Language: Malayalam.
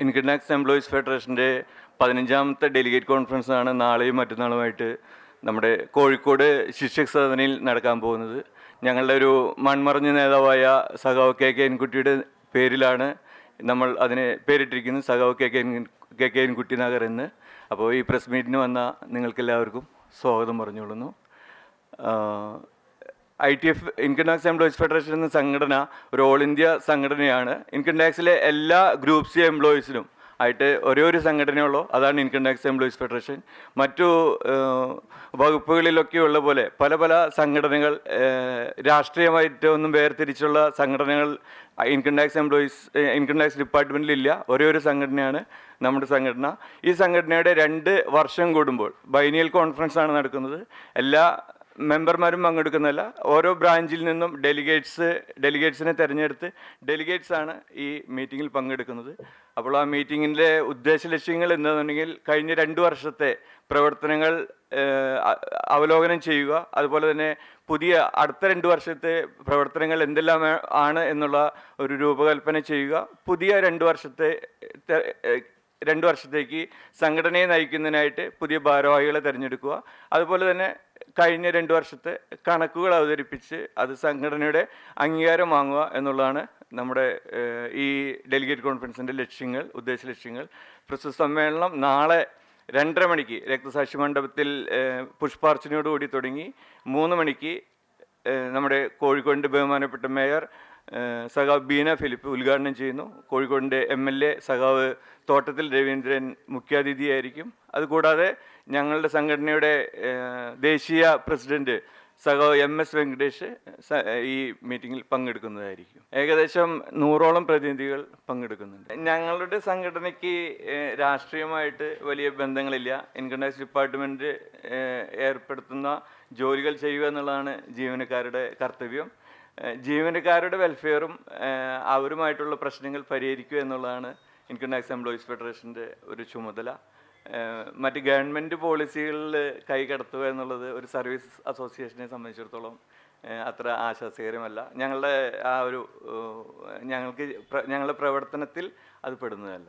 ഇൻകം എംപ്ലോയീസ് ഫെഡറേഷന്റെ പതിനഞ്ചാമത്തെ ഡെലിഗേറ്റ് കോൺഫറൻസാണ് നാളെയും മറ്റന്നാളുമായിട്ട് നമ്മുടെ കോഴിക്കോട് ശിക്ഷക് സദനയിൽ നടക്കാൻ പോകുന്നത്. ഞങ്ങളുടെ ഒരു മൺമറഞ്ഞ നേതാവായ സഖാവ് കെ കെ എൻകുട്ടിയുടെ പേരിലാണ് നമ്മൾ അതിനെ പേരിട്ടിരിക്കുന്നത്. സഖാവ് കെ കെ കെ കെ എൻകുട്ടി നഗർ എന്ന്. അപ്പോൾ ഈ പ്രസ് മീറ്റിന് വന്ന നിങ്ങൾക്കെല്ലാവർക്കും സ്വാഗതം പറഞ്ഞുകൊള്ളുന്നു. I T F income tax employees federation എന്ന സംഘടന ഒരു ഓൾ ഇന്ത്യ സംഘടനയാണ്. ഇൻകം ടാക്സിലെ എല്ലാ ഗ്രൂപ്പ്സ് എംപ്ലോയീസിനും ആയിട്ട് ഒരേ ഒരു സംഘടനയുള്ളൂ അതാണ് ഇൻകം ടാക്സ് എംപ്ലോയീസ് ഫെഡറേഷൻ മറ്റു വകുപ്പുകളിലൊക്കെ ഉള്ള പോലെ പല പല സംഘടനകൾ രാഷ്ട്രീയമായിട്ടൊന്നും വേർതിരിച്ചുള്ള സംഘടനകൾ income tax employees income tax ഡിപ്പാർട്ട്മെന്റിൽ ഇല്ല. ഒരേ ഒരു സംഘടനയാണ് നമ്മുടെ സംഘടന. ഈ സംഘടനയുടെ രണ്ട് വർഷം കൂടുമ്പോൾ ബൈനിയൽ കോൺഫറൻസ് ആണ് നടക്കുന്നത്. എല്ലാ മെമ്പർമാരും പങ്കെടുക്കുന്നതല്ല ഓരോ ബ്രാഞ്ചിൽ നിന്നും ഡെലിഗേറ്റ്സ് ഡെലിഗേറ്റ്സിനെ തിരഞ്ഞെടുത്ത് ഡെലിഗേറ്റ്സ് ആണ് ഈ മീറ്റിങ്ങിൽ പങ്കെടുക്കുന്നത്. അപ്പോൾ ആ മീറ്റിങ്ങിന്റെ ഉദ്ദേശ ലക്ഷ്യങ്ങൾ എന്താണെന്നുണ്ടെങ്കിൽ കഴിഞ്ഞ രണ്ട് വർഷത്തെ പ്രവർത്തനങ്ങൾ അവലോകനം ചെയ്യുക അതുപോലെ തന്നെ പുതിയ അടുത്ത രണ്ട് വർഷത്തെ പ്രവർത്തനങ്ങൾ എന്തെല്ലാം ആണ് എന്നുള്ള ഒരു രൂപകൽപ്പന ചെയ്യുക. പുതിയ രണ്ട് വർഷത്തെ രണ്ട് വർഷത്തേക്ക് സംഘടനയെ നയിക്കുന്നതിനായിട്ട് പുതിയ ഭാരവാഹികളെ തിരഞ്ഞെടുക്കുക. അതുപോലെ തന്നെ കഴിഞ്ഞ രണ്ട് വർഷത്തെ കണക്കുകൾ അവതരിപ്പിച്ച് അത് സംഘടനയുടെ അംഗീകാരം വാങ്ങുക എന്നുള്ളതാണ് നമ്മുടെ ഈ ഡെലിഗേറ്റ് കോൺഫറൻസിന്റെ ലക്ഷ്യങ്ങൾ ഉദ്ദേശ ലക്ഷ്യങ്ങൾ. പ്രസ്തുത സമ്മേളനം നാളെ രണ്ടര മണിക്ക് രക്തസാക്ഷി മണ്ഡപത്തിൽ പുഷ്പാർച്ചനയോടുകൂടി തുടങ്ങി മൂന്ന് മണിക്ക് നമ്മുടെ കോഴിക്കോടിന്റെ ബഹുമാനപ്പെട്ട മേയർ സഖാവ് ബീന ഫിലിപ്പ് ഉദ്ഘാടനം ചെയ്യുന്നു. കോഴിക്കോടിന്റെ എം എൽ എ സഖാവ് തോട്ടത്തിൽ രവീന്ദ്രൻ മുഖ്യാതിഥിയായിരിക്കും. അതുകൂടാതെ ഞങ്ങളുടെ സംഘടനയുടെ ദേശീയ പ്രസിഡന്റ് സഖാവ് എം എസ് വെങ്കടേഷ് ഈ മീറ്റിങ്ങിൽ പങ്കെടുക്കുന്നതായിരിക്കും. ഏകദേശം നൂറോളം പ്രതിനിധികൾ പങ്കെടുക്കുന്നുണ്ട്. ഞങ്ങളുടെ സംഘടനയ്ക്ക് രാഷ്ട്രീയമായിട്ട് വലിയ ബന്ധങ്ങളില്ല. ഇൻകം ഡിപ്പാർട്ട്മെന്റ് ഏർപ്പെടുത്തുന്ന ജോലികൾ ചെയ്യുക എന്നുള്ളതാണ് ജീവനക്കാരുടെ കർത്തവ്യം. ജീവനക്കാരുടെ വെൽഫെയറും അവരുമായിട്ടുള്ള പ്രശ്നങ്ങൾ പരിഹരിക്കുക എന്നുള്ളതാണ് ഇൻകം ടാക്സ് എംപ്ലോയീസ് ഫെഡറേഷന്റെ ഒരു ചുമതല. മറ്റ് ഗവൺമെന്റ് പോളിസികളിൽ കൈകടത്തുക എന്നുള്ളത് ഒരു സർവീസ് അസോസിയേഷനെ സംബന്ധിച്ചിടത്തോളം അത്ര ആശ്വാസകരമല്ല ഞങ്ങളുടെ ആ ഒരു ഞങ്ങൾക്ക് ഞങ്ങളുടെ പ്രവർത്തനത്തിൽ അത് പെടുന്നതല്ല.